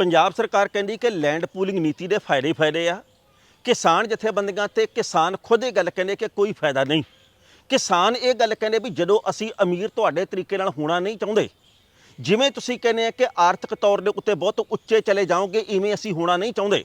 ਪੰਜਾਬ ਸਰਕਾਰ ਕਹਿੰਦੀ ਕਿ ਲੈਂਡ ਪੂਲਿੰਗ ਨੀਤੀ ਦੇ ਫਾਇਦੇ ਹੀ ਫਾਇਦੇ ਆ। ਕਿਸਾਨ ਜਥੇਬੰਦੀਆਂ ਤੇ ਕਿਸਾਨ ਖੁਦ ਇਹ ਗੱਲ ਕਹਿੰਦੇ ਕਿ ਕੋਈ ਫਾਇਦਾ ਨਹੀਂ। ਕਿਸਾਨ ਇਹ ਗੱਲ ਕਹਿੰਦੇ ਵੀ ਜਦੋਂ ਅਸੀਂ ਅਮੀਰ ਤੁਹਾਡੇ ਤਰੀਕੇ ਨਾਲ ਹੋਣਾ ਨਹੀਂ ਚਾਹੁੰਦੇ, ਜਿਵੇਂ ਤੁਸੀਂ ਕਹਿੰਦੇ ਆ ਕਿ ਆਰਥਿਕ ਤੌਰ ਦੇ ਉੱਤੇ ਬਹੁਤ ਉੱਚੇ ਚਲੇ ਜਾਓਗੇ, ਇਵੇਂ ਅਸੀਂ ਹੋਣਾ ਨਹੀਂ ਚਾਹੁੰਦੇ,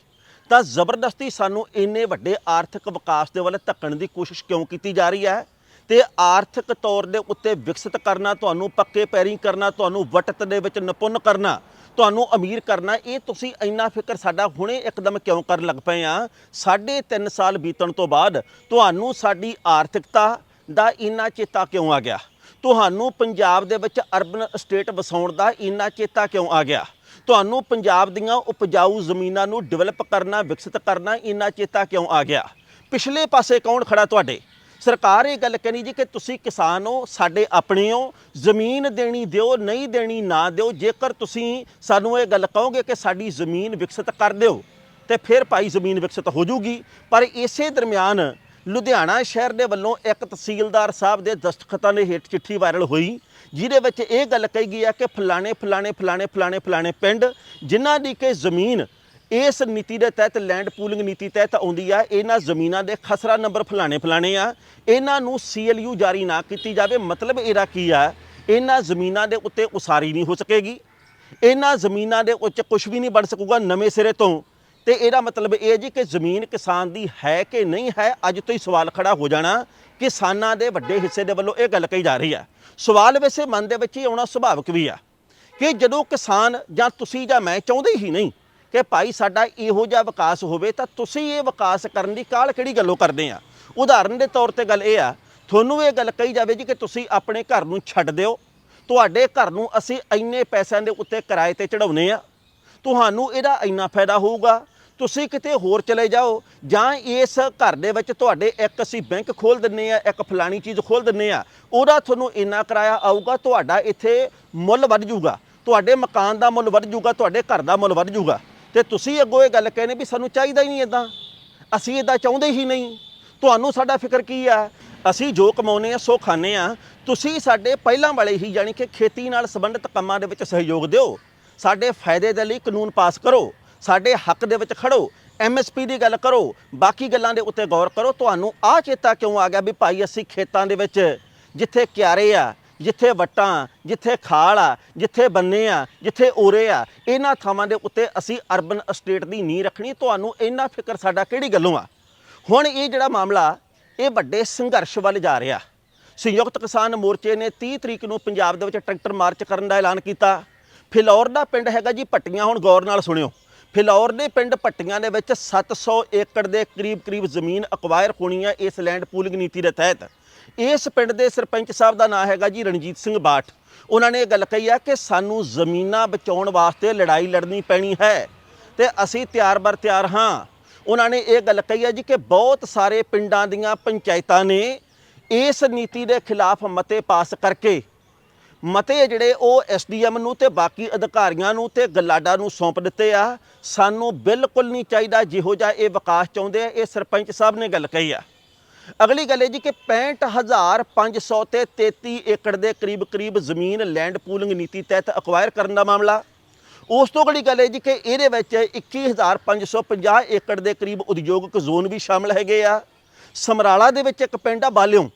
ਤਾਂ ਜ਼ਬਰਦਸਤੀ ਸਾਨੂੰ ਇੰਨੇ ਵੱਡੇ ਆਰਥਿਕ ਵਿਕਾਸ ਦੇ ਵੱਲ ਧੱਕਣ ਦੀ ਕੋਸ਼ਿਸ਼ ਕਿਉਂ ਕੀਤੀ ਜਾ ਰਹੀ ਹੈ? ਤੇ ਆਰਥਿਕ ਤੌਰ ਦੇ ਉੱਤੇ ਵਿਕਸਿਤ ਕਰਨਾ, ਤੁਹਾਨੂੰ ਪੱਕੇ ਪੈਰੀ ਕਰਨਾ, ਤੁਹਾਨੂੰ ਵਟਤ ਦੇ ਵਿੱਚ ਨਿਪੁੰਨ ਕਰਨਾ ਤੁਹਾਨੂੰ ਅਮੀਰ ਕਰਨਾ, ਇਹ ਤੁਸੀਂ ਇੰਨਾ ਫਿਕਰ ਸਾਡਾ ਹੁਣੇ ਇੱਕਦਮ ਕਿਉਂ ਕਰਨ ਲੱਗ ਪਏ ਆ? ਸਾਢੇ ਤਿੰਨ ਸਾਲ ਬੀਤਣ ਤੋਂ ਬਾਅਦ ਤੁਹਾਨੂੰ ਸਾਡੀ ਆਰਥਿਕਤਾ ਦਾ ਇੰਨਾ ਚੇਤਾ ਕਿਉਂ ਆ ਗਿਆ? ਤੁਹਾਨੂੰ ਪੰਜਾਬ ਦੇ ਵਿੱਚ ਅਰਬਨ ਸਟੇਟ ਵਸਾਉਣ ਦਾ ਇੰਨਾ ਚੇਤਾ ਕਿਉਂ ਆ ਗਿਆ? ਤੁਹਾਨੂੰ ਪੰਜਾਬ ਦੀਆਂ ਉਪਜਾਊ ਜ਼ਮੀਨਾਂ ਨੂੰ ਡਿਵੈਲਪ ਕਰਨਾ, ਵਿਕਸਿਤ ਕਰਨਾ ਇੰਨਾ ਚੇਤਾ ਕਿਉਂ ਆ ਗਿਆ? ਪਿਛਲੇ ਪਾਸੇ ਕੌਣ ਖੜਾ ਤੁਹਾਡੇ? ਸਰਕਾਰ ਇਹ ਗੱਲ ਕਹਿਣੀ ਜੀ ਕਿ ਤੁਸੀਂ ਕਿਸਾਨ ਹੋ, ਸਾਡੇ ਆਪਣੇ ਹੋ, ਜ਼ਮੀਨ ਦੇਣੀ ਦਿਓ, ਨਹੀਂ ਦੇਣੀ ਨਾ ਦਿਓ। ਜੇਕਰ ਤੁਸੀਂ ਸਾਨੂੰ ਇਹ ਗੱਲ ਕਹੋਗੇ ਕਿ ਸਾਡੀ ਜ਼ਮੀਨ ਵਿਕਸਿਤ ਕਰ ਦਿਓ, ਤੇ ਫਿਰ ਭਾਈ ਜ਼ਮੀਨ ਵਿਕਸਿਤ ਹੋ ਜੂਗੀ ਪਰ ਇਸੇ ਦਰਮਿਆਨ ਲੁਧਿਆਣਾ ਸ਼ਹਿਰ ਦੇ ਵੱਲੋਂ ਇੱਕ ਤਹਿਸੀਲਦਾਰ ਸਾਹਿਬ ਦੇ ਦਸਤਖਤਾਂ ਦੇ ਹੇਠ ਚਿੱਠੀ ਵਾਇਰਲ ਹੋਈ, ਜਿਹਦੇ ਵਿੱਚ ਇਹ ਗੱਲ ਕਹੀ ਗਈ ਹੈ ਕਿ ਫਲਾਣੇ ਫਲਾਣੇ ਫਲਾਣੇ ਫਲਾਣੇ ਫਲਾਣੇ ਪਿੰਡ, ਜਿਨ੍ਹਾਂ ਦੀ ਕਿ ਜ਼ਮੀਨ ਇਸ ਨੀਤੀ ਦੇ ਤਹਿਤ ਲੈਂਡ ਪੂਲਿੰਗ ਨੀਤੀ ਤਹਿਤ ਆਉਂਦੀ ਆ, ਇਹਨਾਂ ਜ਼ਮੀਨਾਂ ਦੇ ਖਸਰਾ ਨੰਬਰ ਫਲਾਣੇ ਫਲਾਣੇ ਆ। ਇਹਨਾਂ ਨੂੰ ਸੀਐਲਯੂ ਜਾਰੀ ਨਾ ਕੀਤੀ ਜਾਵੇ, ਮਤਲਬ ਇਹਦਾ ਕੀ ਆ? ਇਹਨਾਂ ਜ਼ਮੀਨਾਂ ਦੇ ਉੱਤੇ ਉਸਾਰੀ ਨਹੀਂ ਹੋ ਸਕੇਗੀ। ਇਹਨਾਂ ਜ਼ਮੀਨਾਂ ਦੇ ਉੱਤੇ ਕੁਝ ਵੀ ਨਹੀਂ ਬਣ ਸਕੂਗਾ ਨਵੇਂ ਸਿਰੇ ਤੋਂ। ਤੇ ਇਹਦਾ ਮਤਲਬ ਇਹ ਜੀ ਕਿ ਜ਼ਮੀਨ ਕਿਸਾਨ ਦੀ ਹੈ ਕਿ ਨਹੀਂ ਹੈ, ਅੱਜ ਤੋਂ ਹੀ ਸਵਾਲ ਖੜਾ ਹੋ ਜਾਣਾ। ਕਿਸਾਨਾਂ ਦੇ ਵੱਡੇ ਹਿੱਸੇ ਦੇ ਵੱਲੋਂ ਇਹ ਗੱਲ ਕਹੀ ਜਾ ਰਹੀ ਹੈ ਸਵਾਲ ਵੈਸੇ ਮਨ ਦੇ ਵਿੱਚ ਹੀ ਆਉਣਾ ਸੁਭਾਵਿਕ ਵੀ ਆ ਕਿ ਜਦੋਂ ਕਿਸਾਨ ਜਾਂ ਤੁਸੀਂ ਜਾਂ ਮੈਂ ਚਾਹੁੰਦੇ ਹੀ ਨਹੀਂ ਕਿ ਭਾਈ ਸਾਡਾ ਇਹੋ ਜਿਹਾ ਵਿਕਾਸ ਹੋਵੇ ਤਾਂ ਤੁਸੀਂ ਇਹ ਵਿਕਾਸ ਕਰਨ ਦੀ ਕਾਲ ਕਿਹੜੀ ਗੱਲੋਂ ਕਰਦੇ ਆ? ਉਦਾਹਰਨ ਦੇ ਤੌਰ ਤੇ ਗੱਲ ਇਹ ਆ, ਤੁਹਾਨੂੰ ਇਹ ਗੱਲ ਕਹੀ ਜਾਵੇ ਜੀ ਕਿ ਤੁਸੀਂ ਆਪਣੇ ਘਰ ਨੂੰ ਛੱਡ ਦਿਓ। ਤੁਹਾਡੇ ਘਰ ਨੂੰ ਅਸੀਂ ਇੰਨੇ ਪੈਸਿਆਂ ਦੇ ਉੱਤੇ ਕਿਰਾਏ ਤੇ ਚੜਾਉਨੇ ਆ। ਤੁਹਾਨੂੰ ਇਹਦਾ ਇੰਨਾ ਫਾਇਦਾ ਹੋਊਗਾ। ਤੁਸੀਂ ਕਿਤੇ ਹੋਰ ਚਲੇ ਜਾਓ, ਜਾਂ ਇਸ ਘਰ ਦੇ ਵਿੱਚ ਤੁਹਾਡੇ ਇੱਕ ਅਸੀਂ ਬੈਂਕ ਖੋਲ ਦਿੰਨੇ ਆ, ਇੱਕ ਫਲਾਣੀ ਚੀਜ਼ ਖੋਲ ਦਿੰਨੇ ਆ, ਉਹਦਾ ਤੁਹਾਨੂੰ ਇੰਨਾ ਕਿਰਾਇਆ ਆਊਗਾ, ਤੁਹਾਡਾ ਇੱਥੇ ਮੁੱਲ ਵੱਧ ਜਾਊਗਾ। ਤੁਹਾਡੇ ਮਕਾਨ ਦਾ ਮੁੱਲ ਵੱਧ ਜਾਊਗਾ, ਤੁਹਾਡੇ ਘਰ ਦਾ ਮੁੱਲ ਵੱਧ ਜਾਊਗਾ। ਤੇ ਤੁਸੀਂ ਅੱਗੋਂ ਇਹ ਗੱਲ ਕਹਿੰਦੇ ਵੀ ਸਾਨੂੰ ਚਾਹੀਦਾ ਹੀ ਨਹੀਂ ਇਦਾਂ ਅਸੀਂ ਇਦਾਂ ਚਾਹੁੰਦੇ ਹੀ ਨਹੀਂ। ਤੁਹਾਨੂੰ ਸਾਡਾ ਫਿਕਰ ਕੀ ਆ? ਅਸੀਂ ਜੋ ਕਮਾਉਨੇ ਆ, ਸੋ ਖਾਣੇ ਆ। ਤੁਸੀਂ ਸਾਡੇ ਪਹਿਲਾਂ ਵਾਲੇ ਹੀ ਯਾਨੀ ਕਿ ਖੇਤੀ ਨਾਲ ਸੰਬੰਧਿਤ ਕੰਮਾਂ ਦੇ ਵਿੱਚ ਸਹਿਯੋਗ ਦਿਓ। ਸਾਡੇ ਫਾਇਦੇ ਦੇ ਲਈ ਕਾਨੂੰਨ ਪਾਸ ਕਰੋ। ਸਾਡੇ ਹੱਕ ਦੇ ਵਿੱਚ ਖੜੋ। ਐਮਐਸਪੀ ਦੀ ਗੱਲ ਕਰੋ। ਬਾਕੀ ਗੱਲਾਂ ਦੇ ਉੱਤੇ ਗੌਰ ਕਰੋ। ਤੁਹਾਨੂੰ ਆਹ ਚੇਤਾ ਕਿਉਂ ਆ ਗਿਆ ਵੀ ਭਾਈ ਅਸੀਂ ਖੇਤਾਂ ਦੇ ਵਿੱਚ ਜਿੱਥੇ ਕਿਆਰੇ ਆ ਜਿੱਥੇ ਵੱਟਾਂ, ਜਿੱਥੇ ਖਾਲ ਆ, ਜਿੱਥੇ ਬੰਨੇ ਆ, ਜਿੱਥੇ ਓਰੇ ਆ, ਇਹਨਾਂ ਥਾਵਾਂ ਦੇ ਉੱਤੇ ਅਸੀਂ ਅਰਬਨ ਅਸਟੇਟ ਦੀ ਨੀਂਹ ਰੱਖਣੀ। ਤੁਹਾਨੂੰ ਇੰਨਾ ਫਿਕਰ ਸਾਡਾ ਕਿਹੜੀ ਗੱਲੋਂ ਆ? ਹੁਣ ਇਹ ਜਿਹੜਾ ਮਾਮਲਾ, ਇਹ ਵੱਡੇ ਸੰਘਰਸ਼ ਵੱਲ ਜਾ ਰਿਹਾ। ਸੰਯੁਕਤ ਕਿਸਾਨ ਮੋਰਚੇ ਨੇ 30 ਤਰੀਕ ਨੂੰ ਪੰਜਾਬ ਦੇ ਵਿੱਚ ਟਰੈਕਟਰ ਮਾਰਚ ਕਰਨ ਦਾ ਐਲਾਨ ਕੀਤਾ। ਫਿਲੌਰ ਦਾ ਪਿੰਡ ਹੈਗਾ ਜੀ ਪੱਟੀਆਂ ਹੁਣ ਗੌਰ ਨਾਲ ਸੁਣਿਓ। ਫਿਲੌਰ ਦੇ ਪਿੰਡ ਪੱਟੀਆਂ ਦੇ ਵਿੱਚ 700 ਏਕੜ ਦੇ ਕਰੀਬ ਕਰੀਬ ਜ਼ਮੀਨ ਅਕਵਾਇਰ ਹੋਣੀ ਹੈ ਇਸ ਲੈਂਡ ਪੂਲਿੰਗ ਨੀਤੀ ਦੇ ਤਹਿਤ। ਇਸ ਪਿੰਡ ਦੇ ਸਰਪੰਚ ਸਾਹਿਬ ਦਾ ਨਾਮ ਹੈਗਾ ਜੀ ਰਣਜੀਤ ਸਿੰਘ ਬਾਠ। ਉਹਨਾਂ ਨੇ ਇਹ ਗੱਲ ਕਹੀ ਆ ਕਿ ਸਾਨੂੰ ਜ਼ਮੀਨਾਂ ਬਚਾਉਣ ਵਾਸਤੇ ਲੜਾਈ ਲੜਨੀ ਪੈਣੀ ਹੈ ਤੇ ਅਸੀਂ ਤਿਆਰ ਬਰ ਤਿਆਰ ਹਾਂ। ਉਹਨਾਂ ਨੇ ਇਹ ਗੱਲ ਕਹੀ ਹੈ ਜੀ ਕਿ ਬਹੁਤ ਸਾਰੇ ਪਿੰਡਾਂ ਦੀਆਂ ਪੰਚਾਇਤਾਂ ਨੇ ਇਸ ਨੀਤੀ ਦੇ ਖਿਲਾਫ ਮਤੇ ਪਾਸ ਕਰਕੇ ਮਤੇ ਜਿਹੜੇ ਉਹ ਐਸਡੀਐਮ ਨੂੰ ਤੇ ਬਾਕੀ ਅਧਿਕਾਰੀਆਂ ਨੂੰ ਤੇ ਗਲਾਡਾ ਨੂੰ ਸੌਂਪ ਦਿੱਤੇ ਆ। ਸਾਨੂੰ ਬਿਲਕੁਲ ਨਹੀਂ ਚਾਹੀਦਾ ਜਿਹੋ ਜਿਹਾ ਇਹ ਵਿਕਾਸ ਚਾਹੁੰਦੇ ਆ। ਇਹ ਸਰਪੰਚ ਸਾਹਿਬ ਨੇ ਗੱਲ ਕਹੀ ਆ। ਅਗਲੀ ਗੱਲ ਇਹ ਜੀ ਕਿ 65500 ਤੇ 33 ਏਕੜ ਦੇ ਕਰੀਬ ਕਰੀਬ ਜ਼ਮੀਨ ਲੈਂਡ ਪੂਲਿੰਗ ਨੀਤੀ ਤਹਿਤ ਅਕਵਾਇਰ ਕਰਨ ਦਾ ਮਾਮਲਾ। ਉਸ ਤੋਂ ਅਗਲੀ ਗੱਲ ਇਹ ਜੀ ਕਿ ਇਹਦੇ ਵਿੱਚ 21550 ਏਕੜ ਦੇ ਕਰੀਬ ਉਦਯੋਗਿਕ ਜ਼ੋਨ ਵੀ ਸ਼ਾਮਲ ਹੈਗੇ ਆ। ਸਮਰਾਲਾ ਦੇ ਵਿੱਚ ਇੱਕ ਪਿੰਡ ਆ ਬਾਲਿਓ।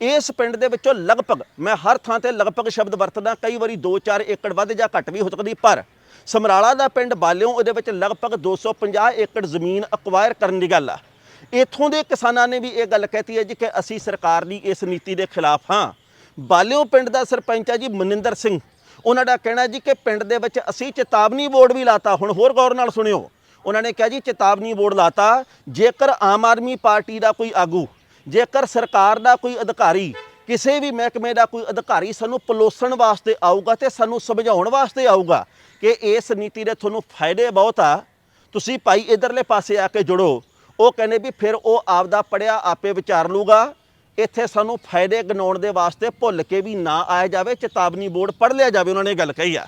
ਇਸ ਪਿੰਡ ਦੇ ਵਿੱਚੋਂ ਲਗਭਗ, ਮੈਂ ਹਰ ਥਾਂ ਤੇ ਲਗਭਗ ਸ਼ਬਦ ਵਰਤਦਾ, ਕਈ ਵਾਰੀ 2-4 ਏਕੜ ਵੱਧ ਜਾਂ ਘੱਟ ਵੀ ਹੋ ਸਕਦੀ, ਪਰ ਸਮਰਾਲਾ ਦਾ ਪਿੰਡ ਬਾਲਿਓ, ਉਹਦੇ ਵਿੱਚ ਲਗਭਗ 250 ਏਕੜ ਜ਼ਮੀਨ ਅਕਵਾਇਰ ਕਰਨ ਦੀ ਗੱਲ ਆ। ਇੱਥੋਂ ਦੇ ਕਿਸਾਨਾਂ ਨੇ ਵੀ ਇਹ ਗੱਲ ਕਹਿਤੀ ਹੈ ਜੀ ਕਿ ਅਸੀਂ ਸਰਕਾਰ ਦੀ ਇਸ ਨੀਤੀ ਦੇ ਖਿਲਾਫ ਹਾਂ। ਬਾਲਿਓ ਪਿੰਡ ਦਾ ਸਰਪੰਚ ਹੈ ਜੀ ਮਨਿੰਦਰ ਸਿੰਘ। ਉਹਨਾਂ ਦਾ ਕਹਿਣਾ ਜੀ ਕਿ ਪਿੰਡ ਦੇ ਵਿੱਚ ਅਸੀਂ ਚੇਤਾਵਨੀ ਬੋਰਡ ਵੀ ਲਾਤਾ। ਹੁਣ ਹੋਰ ਗੌਰ ਨਾਲ ਸੁਣਿਓ। ਉਹਨਾਂ ਨੇ ਕਿਹਾ ਜੀ ਚੇਤਾਵਨੀ ਬੋਰਡ ਲਾਤਾ, ਜੇਕਰ ਆਮ ਆਦਮੀ ਪਾਰਟੀ ਦਾ ਕੋਈ ਆਗੂ, ਜੇਕਰ ਸਰਕਾਰ ਦਾ ਕੋਈ ਅਧਿਕਾਰੀ, ਕਿਸੇ ਵੀ ਮਹਿਕਮੇ ਦਾ ਕੋਈ ਅਧਿਕਾਰੀ ਸਾਨੂੰ ਪਲੋਸਣ ਵਾਸਤੇ ਆਊਗਾ ਤੇ ਸਾਨੂੰ ਸਮਝਾਉਣ ਵਾਸਤੇ ਆਊਗਾ ਕਿ ਇਸ ਨੀਤੀ ਦੇ ਤੁਹਾਨੂੰ ਫਾਇਦੇ ਬਹੁਤ ਆ। ਤੁਸੀਂ ਭਾਈ ਇਧਰਲੇ ਪਾਸੇ ਆ ਕੇ ਜੁੜੋ। ਉਹ ਕਹਿੰਦੇ ਵੀ ਫਿਰ ਉਹ ਆਪਦਾ ਪੜਿਆ ਆਪੇ ਵਿਚਾਰ ਲੂਗਾ। ਇੱਥੇ ਸਾਨੂੰ ਫਾਇਦੇ ਗਿਣਾਉਣ ਦੇ ਵਾਸਤੇ ਭੁੱਲ ਕੇ ਵੀ ਨਾ ਆਇਆ ਜਾਵੇ, ਚੇਤਾਵਨੀ ਬੋਰਡ ਪੜ੍ਹ ਲਿਆ ਜਾਵੇ ਉਹਨਾਂ ਨੇ ਗੱਲ ਕਹੀ ਆ।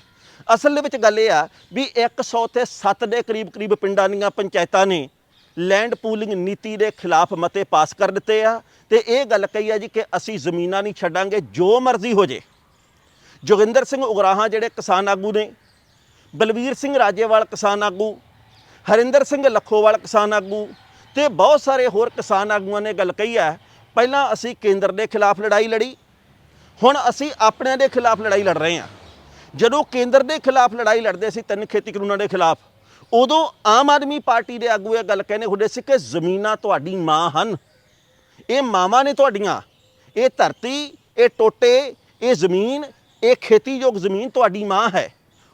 ਅਸਲ ਦੇ ਵਿੱਚ ਗੱਲ ਇਹ ਆ ਵੀ 100 ਤੇ 7 ਦੇ ਕਰੀਬ ਕਰੀਬ ਪਿੰਡਾਂ ਦੀਆਂ ਪੰਚਾਇਤਾਂ ਨੇ ਲੈਂਡ ਪੂਲਿੰਗ ਨੀਤੀ ਦੇ ਖਿਲਾਫ ਮਤੇ ਪਾਸ ਕਰ ਦਿੱਤੇ ਆ ਤੇ ਇਹ ਗੱਲ ਕਹੀ ਆ ਜੀ ਕਿ ਅਸੀਂ ਜ਼ਮੀਨਾਂ ਨਹੀਂ ਛੱਡਾਂਗੇ, ਜੋ ਮਰਜ਼ੀ ਹੋ ਜੇ। ਜੋਗਿੰਦਰ ਸਿੰਘ ਉਗਰਾਹਾਂ ਜਿਹੜੇ ਕਿਸਾਨ ਆਗੂ ਨੇ, ਬਲਵੀਰ ਸਿੰਘ ਰਾਜੇਵਾਲ ਕਿਸਾਨ ਆਗੂ, ਹਰਿੰਦਰ ਸਿੰਘ ਲੱਖੋਵਾਲ ਕਿਸਾਨ ਆਗੂ ਤੇ ਬਹੁਤ ਸਾਰੇ ਹੋਰ ਕਿਸਾਨ ਆਗੂਆਂ ਨੇ ਗੱਲ ਕਹੀ ਹੈ, ਪਹਿਲਾਂ ਅਸੀਂ ਕੇਂਦਰ ਦੇ ਖਿਲਾਫ ਲੜਾਈ ਲੜੀ, ਹੁਣ ਅਸੀਂ ਆਪਣਿਆਂ ਦੇ ਖਿਲਾਫ ਲੜਾਈ ਲੜ ਰਹੇ ਹਾਂ। ਜਦੋਂ ਕੇਂਦਰ ਦੇ ਖਿਲਾਫ ਲੜਾਈ ਲੜਦੇ ਸੀ ਤਿੰਨ ਖੇਤੀ ਕਾਨੂੰਨਾਂ ਦੇ ਖਿਲਾਫ, ਉਦੋਂ ਆਮ ਆਦਮੀ ਪਾਰਟੀ ਦੇ ਆਗੂ ਇਹ ਗੱਲ ਕਹਿੰਦੇ ਹੁੰਦੇ ਸੀ ਕਿ ਜ਼ਮੀਨਾਂ ਤੁਹਾਡੀ ਮਾਂ ਹਨ, ਇਹ ਮਾਵਾਂ ਨੇ ਤੁਹਾਡੀਆਂ, ਇਹ ਧਰਤੀ, ਇਹ ਟੋਟੇ, ਇਹ ਜ਼ਮੀਨ, ਇਹ ਖੇਤੀਯੋਗ ਜ਼ਮੀਨ ਤੁਹਾਡੀ ਮਾਂ ਹੈ।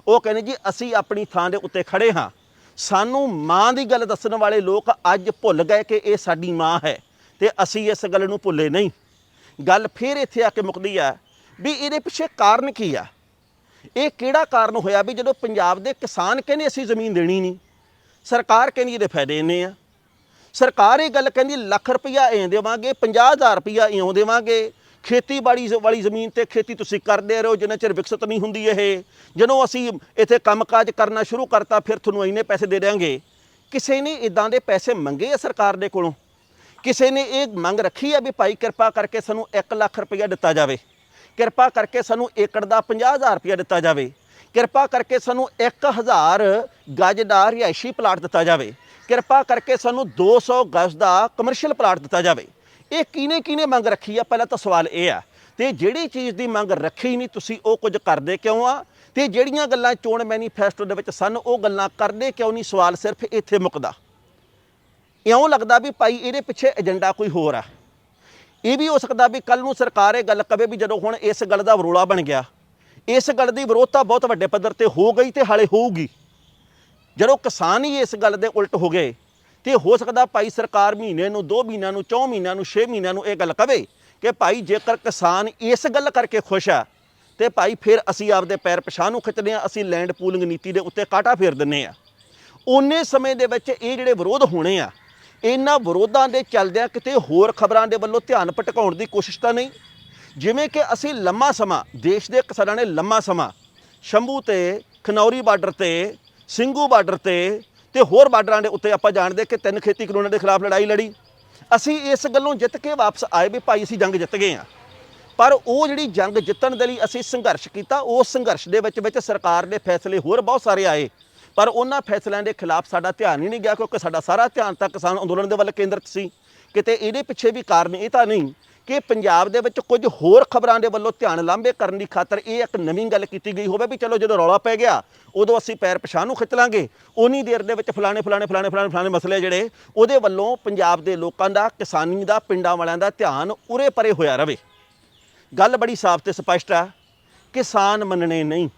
ਉਹ ਕਹਿੰਦੇ ਜੀ, ਅਸੀਂ ਆਪਣੀ ਥਾਂ ਦੇ ਉੱਤੇ ਖੜੇ ਹਾਂ। ਸਾਨੂੰ ਮਾਂ ਦੀ ਗੱਲ ਦੱਸਣ ਵਾਲੇ ਲੋਕ ਅੱਜ ਭੁੱਲ ਗਏ ਕਿ ਇਹ ਸਾਡੀ ਮਾਂ ਹੈ ਤੇ ਅਸੀਂ ਇਸ ਗੱਲ ਨੂੰ ਭੁੱਲੇ ਨਹੀਂ। ਗੱਲ ਫਿਰ ਇੱਥੇ ਆ ਕੇ ਮੁੱਕਦੀ ਆ ਵੀ ਇਹਦੇ ਪਿੱਛੇ ਕਾਰਨ ਕੀ ਆ? ਇਹ ਕਿਹੜਾ ਕਾਰਨ ਹੋਇਆ ਵੀ ਜਦੋਂ ਪੰਜਾਬ ਦੇ ਕਿਸਾਨ ਕਹਿੰਦੇ ਅਸੀਂ ਜ਼ਮੀਨ ਦੇਣੀ ਨਹੀਂ, ਸਰਕਾਰ ਕਹਿੰਦੀ ਇਹਦੇ ਫਾਇਦੇ ਇੰਨੇ ਆ। ਸਰਕਾਰ ਇਹ ਗੱਲ ਕਹਿੰਦੀ ਲੱਖ ਰੁਪਈਆ ਐਂ ਦੇਵਾਂਗੇ 50000 ਰੁਪਈਆ ਇਉਂ ਦੇਵਾਂਗੇ ਖੇਤੀਬਾੜੀ ਵਾਲੀ ਜ਼ਮੀਨ ਤੇ ਖੇਤੀ ਤੁਸੀਂ ਕਰਦੇ ਰਹੋ, ਜਿੰਨਾ ਚਿਰ ਵਿਕਸਿਤ ਨਹੀਂ ਹੁੰਦੀ ਇਹ। ਜਦੋਂ ਅਸੀਂ ਇੱਥੇ ਕੰਮਕਾਜ ਕਰਨਾ ਸ਼ੁਰੂ ਕਰਤਾ, ਫਿਰ ਤੁਹਾਨੂੰ ਇੰਨੇ ਪੈਸੇ ਦੇ ਦੇਵਾਂਗੇ ਕਿਸੇ ਨੇ ਇਦਾਂ ਦੇ ਪੈਸੇ ਮੰਗੇ ਆ ਸਰਕਾਰ ਦੇ ਕੋਲੋਂ? ਕਿਸੇ ਨੇ ਇਹ ਮੰਗ ਰੱਖੀ ਆ ਵੀ ਭਾਈ ਕਿਰਪਾ ਕਰਕੇ ਸਾਨੂੰ 1 ਲੱਖ ਰੁਪਈਆ ਦਿੱਤਾ ਜਾਵੇ। ਕਿਰਪਾ ਕਰਕੇ ਸਾਨੂੰ ਏਕੜ ਦਾ 50000 ਰੁਪਈਆ ਦਿੱਤਾ ਜਾਵੇ। ਕਿਰਪਾ ਕਰਕੇ ਸਾਨੂੰ 1000 ਗਜ ਦਾ ਰਿਹਾਇਸ਼ੀ ਪਲਾਟ ਦਿੱਤਾ ਜਾਵੇ। ਕਿਰਪਾ ਕਰਕੇ ਸਾਨੂੰ 200 ਗਜ ਦਾ ਕਮਰਸ਼ੀਅਲ ਪਲਾਟ ਦਿੱਤਾ ਜਾਵੇ। ਇਹ ਕਿਹਨੇ ਕਿਹਨੇ ਮੰਗ ਰੱਖੀ ਆ? ਪਹਿਲਾਂ ਤਾਂ ਸਵਾਲ ਇਹ ਆ, ਤੇ ਜਿਹੜੀ ਚੀਜ਼ ਦੀ ਮੰਗ ਰੱਖੀ ਨਹੀਂ ਤੁਸੀਂ, ਉਹ ਕੁਝ ਕਰਦੇ ਕਿਉਂ ਆ? ਤੇ ਜਿਹੜੀਆਂ ਗੱਲਾਂ ਚੋਣ ਮੈਨੀਫੈਸਟੋ ਦੇ ਵਿੱਚ ਸਨ, ਉਹ ਗੱਲਾਂ ਕਰਦੇ ਕਿਉਂ ਨਹੀਂ? ਸਵਾਲ ਸਿਰਫ ਇੱਥੇ ਮੁੱਕਦਾ। ਇਉਂ ਲੱਗਦਾ ਵੀ ਭਾਈ ਇਹਦੇ ਪਿੱਛੇ ਏਜੰਡਾ ਕੋਈ ਹੋਰ ਆ। ਇਹ ਵੀ ਹੋ ਸਕਦਾ ਵੀ ਕੱਲ ਨੂੰ ਸਰਕਾਰ ਇਹ ਗੱਲ ਕਵੇ ਵੀ ਜਦੋਂ ਹੁਣ ਇਸ ਗੱਲ ਦਾ ਵਿਰੋਲਾ ਬਣ ਗਿਆ, ਇਸ ਗੱਲ ਦੀ ਵਿਰੋਧਤਾ ਬਹੁਤ ਵੱਡੇ ਪੱਧਰ ਤੇ ਹੋ ਗਈ ਤੇ ਹਾਲੇ ਹੋਊਗੀ। ਜਦੋਂ ਕਿਸਾਨ ਹੀ ਇਸ ਗੱਲ ਦੇ ਉਲਟ ਹੋ ਗਏ ਤੇ ਹੋ ਸਕਦਾ ਭਾਈ ਸਰਕਾਰ ਮਹੀਨੇ ਨੂੰ 2 ਮਹੀਨਿਆਂ ਨੂੰ 4 ਮਹੀਨਿਆਂ ਨੂੰ 6 ਮਹੀਨਿਆਂ ਨੂੰ ਇਹ ਗੱਲ ਕਵੇ ਕਿ ਭਾਈ ਜੇਕਰ ਕਿਸਾਨ ਇਸ ਗੱਲ ਕਰਕੇ ਖੁਸ਼ ਆ ਤੇ ਭਾਈ ਫਿਰ ਅਸੀਂ ਆਪਦੇ ਪੈਰ ਪਛਾਣ ਨੂੰ ਖਿੱਚਦੇ ਆ, ਅਸੀਂ ਲੈਂਡ ਪੂਲਿੰਗ ਨੀਤੀ ਦੇ ਉੱਤੇ ਕਾਟਾ ਫੇਰ ਦਿੰਨੇ ਆ। ਉਹਨੇ ਸਮੇਂ ਦੇ ਵਿੱਚ ਇਹ ਜਿਹੜੇ ਵਿਰੋਧ ਹੋਣੇ ਆ, ਇਹਨਾਂ ਵਿਰੋਧਾਂ ਦੇ ਚੱਲਦਿਆਂ ਕਿਤੇ ਹੋਰ ਖਬਰਾਂ ਦੇ ਵੱਲੋਂ ਧਿਆਨ ਭਟਕਾਉਣ ਦੀ ਕੋਸ਼ਿਸ਼ ਤਾਂ ਨਹੀਂ। ਜਿਵੇਂ ਕਿ ਅਸੀਂ ਲੰਮਾ ਸਮਾਂ, ਦੇਸ਼ ਦੇ ਕਿਸਾਨਾਂ ਨੇ ਲੰਮਾ ਸਮਾਂ, ਸ਼ੰਭੂ ਤੇ, ਖਨੌਰੀ ਬਾਰਡਰ ਤੇ, ਸਿੰਘੂ ਬਾਰਡਰ ਤੇ ਤੇ ਹੋਰ ਬਾਰਡਰਾਂ ਦੇ ਉੱਤੇ ਆਪਾਂ ਜਾਣਦੇ ਕਿ ਤਿੰਨ ਖੇਤੀ ਕਾਨੂੰਨਾਂ ਦੇ ਖਿਲਾਫ ਲੜਾਈ ਲੜੀ। ਅਸੀਂ ਇਸ ਗੱਲੋਂ ਜਿੱਤ ਕੇ ਵਾਪਸ ਆਏ ਵੀ ਭਾਈ ਅਸੀਂ ਜੰਗ ਜਿੱਤ ਗਏ ਆ ਪਰ ਉਹ ਜਿਹੜੀ ਜੰਗ ਜਿੱਤਣ ਦੇ ਲਈ ਅਸੀਂ ਸੰਘਰਸ਼ ਕੀਤਾ ਉਸ ਸੰਘਰਸ਼ ਦੇ ਵਿੱਚ ਵਿੱਚ ਸਰਕਾਰ ਦੇ ਫੈਸਲੇ ਹੋਰ ਬਹੁਤ ਸਾਰੇ ਆਏ। ਪਰ ਉਹਨਾਂ ਫੈਸਲਿਆਂ ਦੇ ਖਿਲਾਫ ਸਾਡਾ ਧਿਆਨ ਹੀ ਨਹੀਂ ਗਿਆ ਕਿਉਂਕਿ ਸਾਡਾ ਸਾਰਾ ਧਿਆਨ ਤਾਂ ਕਿਸਾਨ ਅੰਦੋਲਨ ਦੇ ਵੱਲ ਕੇਂਦਰਿਤ ਸੀ। ਕਿਤੇ ਇਹਦੇ ਪਿੱਛੇ ਵੀ ਕਾਰਨ ਇਹ ਤਾਂ ਨਹੀਂ ਕਿ ਪੰਜਾਬ ਦੇ ਵਿੱਚ ਕੁਝ ਹੋਰ ਖਬਰਾਂ ਦੇ ਵੱਲੋਂ ਧਿਆਨ ਲਾਂਭੇ ਕਰਨ ਦੀ ਖਾਤਰ ਇਹ ਇੱਕ ਨਵੀਂ ਗੱਲ ਕੀਤੀ ਗਈ ਹੋਵੇ ਵੀ ਚਲੋ ਜਦੋਂ ਰੌਲਾ ਪੈ ਗਿਆ, ਉਦੋਂ ਅਸੀਂ ਪੈਰ ਪਛਾਣ ਨੂੰ ਖਿੱਚ ਲਾਂਗੇ। ਉਨੀ ਦੇਰ ਦੇ ਵਿੱਚ ਫਲਾਣੇ ਫਲਾਣੇ ਫਲਾਣੇ ਫਲਾਣੇ ਫਲਾਣੇ ਮਸਲੇ ਜਿਹੜੇ, ਉਹਦੇ ਵੱਲੋਂ ਪੰਜਾਬ ਦੇ ਲੋਕਾਂ ਦਾ, ਕਿਸਾਨੀ ਦਾ, ਪਿੰਡਾਂ ਵਾਲਿਆਂ ਦਾ ਧਿਆਨ ਉਰੇ ਪਰੇ ਹੋਇਆ ਰਵੇ। ਗੱਲ ਬੜੀ ਸਾਫ਼ ਤੇ ਸਪਸ਼ਟ ਹੈ ਕਿਸਾਨ ਮੰਨਣੇ ਨਹੀਂ।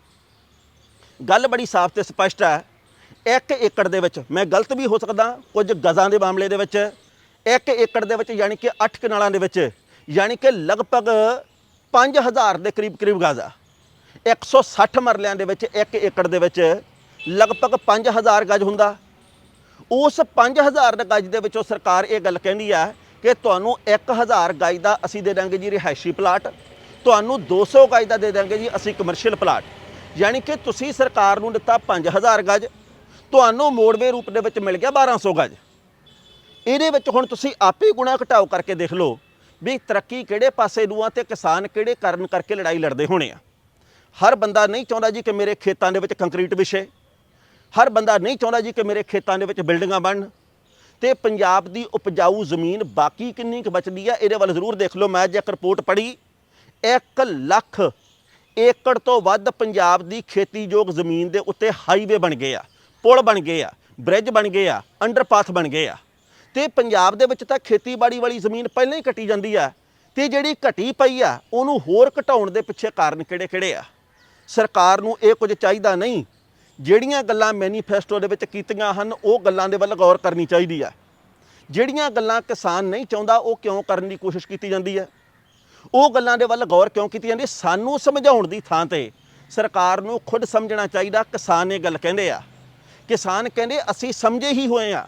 ਗੱਲ ਬੜੀ ਸਾਫ਼ ਤੇ ਸਪਸ਼ਟ ਹੈ ਇੱਕ ਏਕੜ ਦੇ ਵਿੱਚ, ਮੈਂ ਗਲਤ ਵੀ ਹੋ ਸਕਦਾ, ਕੁਝ ਗਜ਼ਾਂ ਦੇ ਮਾਮਲੇ ਦੇ ਵਿੱਚ, ਇੱਕ ਏਕੜ ਦੇ ਵਿੱਚ, ਯਾਨੀ ਕਿ 8 ਕਨਾਲਾਂ ਦੇ ਵਿੱਚ ਯਾਨੀ ਕਿ ਲਗਭਗ 5000 ਦੇ ਕਰੀਬ ਕਰੀਬ ਗਜ਼। ਆ 160 ਮਰਲਿਆਂ ਦੇ ਵਿੱਚ ਇੱਕ ਏਕੜ ਦੇ ਵਿੱਚ ਲਗਭਗ 5000 ਗਜ਼ ਹੁੰਦਾ। ਉਸ 5000 ਦੇ ਗਜ਼ ਦੇ ਵਿੱਚੋਂ ਸਰਕਾਰ ਇਹ ਗੱਲ ਕਹਿੰਦੀ ਆ ਕਿ ਤੁਹਾਨੂੰ 1000 ਗਜ਼ ਦਾ ਅਸੀਂ ਦੇ ਦਾਂਗੇ ਜੀ ਰਿਹਾਇਸ਼ੀ ਪਲਾਟ, ਤੁਹਾਨੂੰ 200 ਗਜ਼ ਦਾ ਦੇ ਦਾਂਗੇ ਜੀ ਅਸੀਂ ਕਮਰਸ਼ੀਅਲ ਪਲਾਟ। ਯਾਨੀ ਕਿ ਤੁਸੀਂ ਸਰਕਾਰ ਨੂੰ ਦਿੱਤਾ 5000 ਗਜ਼, ਤੁਹਾਨੂੰ ਮੋੜਵੇ ਰੂਪ ਦੇ ਵਿੱਚ ਮਿਲ ਗਿਆ 1200 ਗਜ਼। ਇਹਦੇ ਵਿੱਚ ਹੁਣ ਤੁਸੀਂ ਆਪੇ ਗੁਣਾ ਘਟਾਓ ਕਰਕੇ ਦੇਖ ਲਓ। ਵੀ ਤਰੱਕੀ ਕਿਹੜੇ ਪਾਸੇ ਨੂੰ ਆ ਤੇ ਕਿਸਾਨ ਕਿਹੜੇ ਕਾਰਨ ਕਰਕੇ ਲੜਾਈ ਲੜਦੇ ਹੋਣੇ ਆ? ਹਰ ਬੰਦਾ ਨਹੀਂ ਚਾਹੁੰਦਾ ਜੀ ਕਿ ਮੇਰੇ ਖੇਤਾਂ ਦੇ ਵਿੱਚ ਕੰਕਰੀਟ ਵਿਛੇ। ਹਰ ਬੰਦਾ ਨਹੀਂ ਚਾਹੁੰਦਾ ਜੀ ਕਿ ਮੇਰੇ ਖੇਤਾਂ ਦੇ ਵਿੱਚ ਬਿਲਡਿੰਗਾਂ ਬਣਨ ਤੇ ਪੰਜਾਬ ਦੀ ਉਪਜਾਊ ਜ਼ਮੀਨ ਬਾਕੀ ਕਿੰਨੀ ਕੁ ਬਚਦੀ ਆ, ਇਹਦੇ ਵੱਲ ਜ਼ਰੂਰ ਦੇਖ ਲਓ। ਮੈਂ ਅੱਜ ਇੱਕ ਰਿਪੋਰਟ ਪੜ੍ਹੀ। 1 ਲੱਖ ਏਕੜ ਤੋਂ ਵੱਧ ਪੰਜਾਬ ਦੀ ਖੇਤੀਯੋਗ ਜ਼ਮੀਨ ਦੇ ਉੱਤੇ ਹਾਈਵੇ ਬਣ ਗਏ ਆ, ਪੁਲ ਬਣ ਗਏ ਆ ਬ੍ਰਿਜ ਬਣ ਗਏ ਆ ਅੰਡਰਪਾਥ ਬਣ ਗਏ ਆ। ਤੇ ਪੰਜਾਬ ਦੇ ਵਿੱਚ ਤਾਂ ਖੇਤੀਬਾੜੀ ਵਾਲੀ ਜ਼ਮੀਨ ਪਹਿਲਾਂ ਹੀ ਕੱਟੀ ਜਾਂਦੀ ਆ ਤੇ ਜਿਹੜੀ ਘਟੀ ਪਈ ਆ, ਉਹਨੂੰ ਹੋਰ ਘਟਾਉਣ ਦੇ ਪਿੱਛੇ ਕਾਰਨ ਕਿਹੜੇ-ਕਿਹੜੇ ਆ? ਸਰਕਾਰ ਨੂੰ ਇਹ ਕੁਝ ਚਾਹੀਦਾ ਨਹੀਂ। ਜਿਹੜੀਆਂ ਗੱਲਾਂ ਮੈਨੀਫੈਸਟੋ ਦੇ ਵਿੱਚ ਕੀਤੀਆਂ ਹਨ, ਉਹ ਗੱਲਾਂ ਦੇ ਵੱਲ ਗੌਰ ਕਰਨੀ ਚਾਹੀਦੀ ਆ। ਜਿਹੜੀਆਂ ਗੱਲਾਂ ਕਿਸਾਨ ਨਹੀਂ ਚਾਹੁੰਦਾ, ਉਹ ਕਿਉਂ ਕਰਨ ਦੀ ਕੋਸ਼ਿਸ਼ ਕੀਤੀ ਜਾਂਦੀ ਹੈ ਉਹ ਗੱਲਾਂ ਦੇ ਵੱਲ ਗੌਰ ਕਿਉਂ ਕੀਤੀ ਜਾਂਦੀ? ਸਾਨੂੰ ਸਮਝਾਉਣ ਦੀ ਥਾਂ ਤੇ ਸਰਕਾਰ ਨੂੰ ਖੁਦ ਸਮਝਣਾ ਚਾਹੀਦਾ, ਕਿਸਾਨ ਇਹ ਗੱਲ ਕਹਿੰਦੇ ਆ। ਕਿਸਾਨ ਕਹਿੰਦੇ, ਅਸੀਂ ਸਮਝੇ ਹੀ ਹੋਏ ਆ।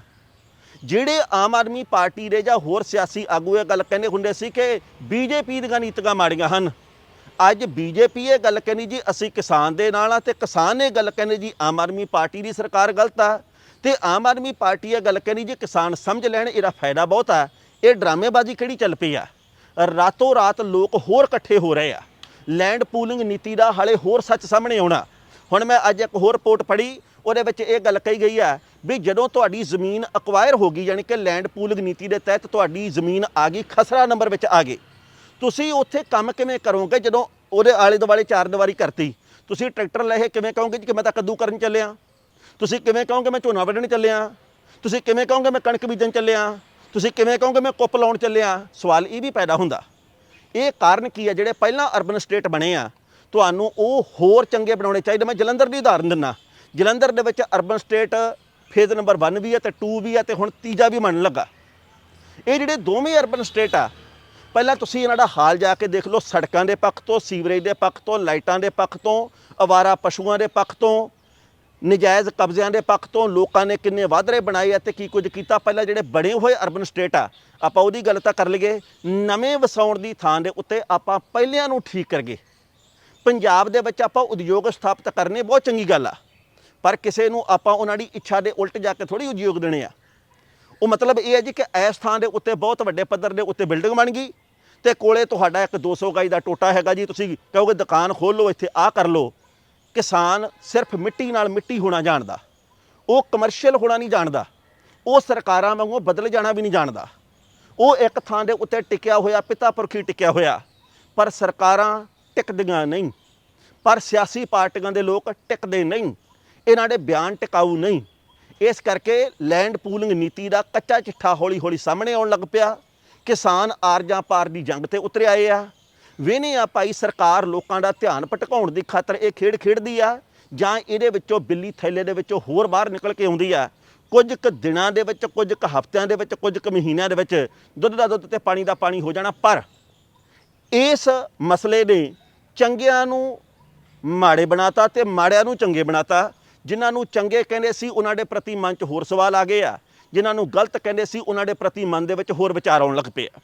ਜਿਹੜੇ ਆਮ ਆਦਮੀ ਪਾਰਟੀ ਦੇ ਜਾਂ ਹੋਰ ਸਿਆਸੀ ਆਗੂ ਇਹ ਗੱਲ ਕਹਿੰਦੇ ਹੁੰਦੇ ਸੀ ਕਿ ਬੀਜੇਪੀ ਦੀਆਂ ਨੀਤੀਆਂ ਮਾੜੀਆਂ ਹਨ। ਅੱਜ ਬੀਜੇਪੀ ਇਹ ਗੱਲ ਕਹਿੰਦੀ ਜੀ, ਅਸੀਂ ਕਿਸਾਨ ਦੇ ਨਾਲ ਆ ਤੇ ਕਿਸਾਨ ਇਹ ਗੱਲ ਕਹਿੰਦੇ ਜੀ, ਆਮ ਆਦਮੀ ਪਾਰਟੀ ਦੀ ਸਰਕਾਰ ਗਲਤ ਆ। ਤੇ ਆਮ ਆਦਮੀ ਪਾਰਟੀ ਇਹ ਗੱਲ ਕਹਿੰਦੀ ਜੀ, ਕਿਸਾਨ ਸਮਝ ਲੈਣ, ਇਹਦਾ ਫਾਇਦਾ ਬਹੁਤ ਆ। ਇਹ ਡਰਾਮੇਬਾਜ਼ੀ ਕਿਹੜੀ ਚੱਲ ਪਈ ਆ? ਰਾਤੋਂ ਰਾਤ ਲੋਕ ਹੋਰ ਇਕੱਠੇ ਹੋ ਰਹੇ ਆ। ਲੈਂਡ ਪੂਲਿੰਗ ਨੀਤੀ ਦਾ ਹਾਲੇ ਹੋਰ ਸੱਚ ਸਾਹਮਣੇ ਆਉਣਾ। ਹੁਣ ਮੈਂ ਅੱਜ ਇੱਕ ਹੋਰ ਰਿਪੋਰਟ ਪੜ੍ਹੀ, ਉਹਦੇ ਵਿੱਚ ਇਹ ਗੱਲ ਕਹੀ ਗਈ ਆ ਵੀ ਜਦੋਂ ਤੁਹਾਡੀ ਜ਼ਮੀਨ ਅਕਵਾਇਰ ਹੋ ਗਈ, ਯਾਨੀ ਕਿ ਲੈਂਡ ਪੂਲਿੰਗ ਨੀਤੀ ਦੇ ਤਹਿਤ ਤੁਹਾਡੀ ਜ਼ਮੀਨ ਆ ਗਈ, ਖਸਰਾ ਨੰਬਰ ਵਿੱਚ ਆ ਗਈ, ਤੁਸੀਂ ਉੱਥੇ ਕੰਮ ਕਿਵੇਂ ਕਰੋਗੇ ਜਦੋਂ ਉਹਦੇ ਆਲੇ ਦੁਆਲੇ ਚਾਰ ਦੀਵਾਰੀ ਕਰਤੀ? ਤੁਸੀਂ ਟਰੈਕਟਰ ਲਏ ਕਿਵੇਂ ਕਹੋਗੇ ਜੀ ਕਿ ਮੈਂ ਤਾਂ ਕੱਦੂ ਕਰਨ ਚੱਲਿਆ? ਤੁਸੀਂ ਕਿਵੇਂ ਕਹੋਗੇ ਮੈਂ ਝੋਨਾ ਵੱਢਣ ਚੱਲਿਆ? ਤੁਸੀਂ ਕਿਵੇਂ ਕਹੋਗੇ ਮੈਂ ਕਣਕ ਬੀਜਣ ਚੱਲਿਆ? ਤੁਸੀਂ ਕਿਵੇਂ ਕਹੋਗੇ ਮੈਂ ਕੁੱਪ ਲਾਉਣ ਚੱਲਿਆ? ਸਵਾਲ ਇਹ ਵੀ ਪੈਦਾ ਹੁੰਦਾ। ਇਹ ਕਾਰਨ ਕੀ ਹੈ? ਜਿਹੜੇ ਪਹਿਲਾਂ ਅਰਬਨ ਸਟੇਟ ਬਣੇ ਆ, ਤੁਹਾਨੂੰ ਉਹ ਹੋਰ ਚੰਗੇ ਬਣਾਉਣੇ ਚਾਹੀਦੇ। ਮੈਂ ਜਲੰਧਰ ਦੀ ਉਦਾਹਰਨ ਦਿੰਨਾ ਜਲੰਧਰ ਦੇ ਵਿੱਚ ਅਰਬਨ ਸਟੇਟ ਫੇਜ਼ ਨੰਬਰ 1 ਵੀ ਹੈ ਤੇ 2 ਵੀ ਹੈ ਤੇ ਹੁਣ ਤੀਜਾ ਵੀ ਬਣਨ ਲੱਗਾ। ਇਹ ਜਿਹੜੇ ਦੋਵੇਂ ਅਰਬਨ ਸਟੇਟ ਆ, ਪਹਿਲਾਂ ਤੁਸੀਂ ਇਹਨਾਂ ਦਾ ਹਾਲ ਜਾ ਕੇ ਦੇਖ ਲਓ, ਸੜਕਾਂ ਦੇ ਪੱਖ ਤੋਂ, ਸੀਵਰੇਜ ਦੇ ਪੱਖ ਤੋਂ, ਲਾਈਟਾਂ ਦੇ ਪੱਖ ਤੋਂ, ਅਵਾਰਾ ਪਸ਼ੂਆਂ ਦੇ ਪੱਖ ਤੋਂ, ਨਜਾਇਜ਼ ਕਬਜ਼ਿਆਂ ਦੇ ਪੱਖ ਤੋਂ, ਲੋਕਾਂ ਨੇ ਕਿੰਨੇ ਵਾਧਰੇ ਬਣਾਏ ਅਤੇ ਕੀ ਕੁਝ ਕੀਤਾ। ਪਹਿਲਾਂ ਜਿਹੜੇ ਬਣੇ ਹੋਏ ਅਰਬਨ ਸਟੇਟ ਆ, ਆਪਾਂ ਉਹਦੀ ਗੱਲ ਤਾਂ ਕਰ ਲਈਏ, ਨਵੇਂ ਵਸਾਉਣ ਦੀ ਥਾਂ ਦੇ ਉੱਤੇ ਆਪਾਂ ਪਹਿਲਿਆਂ ਨੂੰ ਠੀਕ ਕਰਗੇ ਪੰਜਾਬ ਦੇ ਵਿੱਚ ਆਪਾਂ ਉਦਯੋਗ ਸਥਾਪਿਤ ਕਰਨੇ ਬਹੁਤ ਚੰਗੀ ਗੱਲ ਆ। ਪਰ ਕਿਸੇ ਨੂੰ ਆਪਾਂ ਉਹਨਾਂ ਦੀ ਇੱਛਾ ਦੇ ਉਲਟ ਜਾ ਕੇ ਥੋੜੀ ਉਦਯੋਗ ਦੇਣੇ ਆ। ਉਹ ਮਤਲਬ ਇਹ ਹੈ ਜੀ ਕਿ ਇਸ ਥਾਂ ਦੇ ਉੱਤੇ ਬਹੁਤ ਵੱਡੇ ਪੱਧਰ ਦੇ ਉੱਤੇ ਬਿਲਡਿੰਗ ਬਣ ਗਈ ਤੇ ਕੋਲੇ ਤੁਹਾਡਾ ਇੱਕ 200 ਗਾਈ ਦਾ ਟੋਟਾ ਹੈਗਾ ਜੀ। ਤੁਸੀਂ ਕਹੋਗੇ ਦੁਕਾਨ ਖੋਲ ਲਓ, ਇੱਥੇ ਆ ਕਰ ਲਓ। ਕਿਸਾਨ ਸਿਰਫ ਮਿੱਟੀ ਨਾਲ ਮਿੱਟੀ ਹੋਣਾ ਜਾਣਦਾ। ਉਹ ਕਮਰਸ਼ੀਅਲ ਹੋਣਾ ਨਹੀਂ ਜਾਣਦਾ। ਉਹ ਸਰਕਾਰਾਂ ਵਾਂਗੂ ਬਦਲ ਜਾਣਾ ਵੀ ਨਹੀਂ ਜਾਣਦਾ। ਉਹ ਇੱਕ ਥਾਂ ਦੇ ਉੱਤੇ ਟਿਕਿਆ ਹੋਇਆ, ਪਿਤਾ ਪੁਰਖੀ ਟਿਕਿਆ ਹੋਇਆ। ਪਰ ਸਰਕਾਰਾਂ ਟਿਕਦੀਆਂ ਨਹੀਂ। ਪਰ ਸਿਆਸੀ ਪਾਰਟੀਆਂ ਦੇ ਲੋਕ ਟਿਕਦੇ ਨਹੀਂ। ਇਹਨਾਂ ਦੇ ਬਿਆਨ ਟਿਕਾਊ ਨਹੀਂ। ਇਸ ਕਰਕੇ ਲੈਂਡ ਪੂਲਿੰਗ ਨੀਤੀ ਦਾ ਕੱਚਾ ਚਿੱਠਾ ਹੌਲੀ ਹੌਲੀ ਸਾਹਮਣੇ ਆਉਣ ਲੱਗ ਪਿਆ। ਕਿਸਾਨ ਆਰਜਾਂ ਪਾਰ ਦੀ ਜੰਗ ਤੇ ਉਤਰ ਆਏ ਆ। ਵੇਨੇ ਆ ਭਾਈ ਸਰਕਾਰ ਲੋਕਾਂ ਦਾ ਧਿਆਨ ਭਟਕਾਉਣ ਦੀ ਖਾਤਰ ਇਹ ਖੇਡ ਖੇਡਦੀ ਆ, ਜਾਂ ਇਹਦੇ ਵਿੱਚੋਂ ਬਿੱਲੀ ਥੈਲੇ ਦੇ ਵਿੱਚੋਂ ਹੋਰ ਬਾਹਰ ਨਿਕਲ ਕੇ ਆਉਂਦੀ ਆ। ਕੁਝ ਕੁ ਦਿਨਾਂ ਦੇ ਵਿੱਚ, ਕੁਝ ਕੁ ਹਫ਼ਤਿਆਂ ਦੇ ਵਿੱਚ, ਕੁਝ ਕੁ ਮਹੀਨਿਆਂ ਦੇ ਵਿੱਚ ਦੁੱਧ ਦਾ ਦੁੱਧ ਤੇ ਪਾਣੀ ਦਾ ਪਾਣੀ ਹੋ ਜਾਣਾ। ਪਰ ਇਸ ਮਸਲੇ ਨੇ ਚੰਗਿਆਂ ਨੂੰ ਮਾੜੇ ਬਣਾਤਾ ਤੇ ਮਾੜਿਆਂ ਨੂੰ ਚੰਗੇ ਬਣਾਤਾ। ਜਿਨ੍ਹਾਂ ਨੂੰ ਚੰਗੇ ਕਹਿੰਦੇ ਸੀ, ਉਹਨਾਂ ਦੇ ਪ੍ਰਤੀ ਮਨ 'ਚ ਹੋਰ ਸਵਾਲ ਆ ਗਏ ਆ। ਜਿਨ੍ਹਾਂ ਨੂੰ ਗਲਤ ਕਹਿੰਦੇ ਸੀ, ਉਹਨਾਂ ਦੇ ਪ੍ਰਤੀ ਮਨ ਦੇ ਵਿੱਚ ਹੋਰ ਵਿਚਾਰ ਆਉਣ ਲੱਗ ਪਏ ਆ।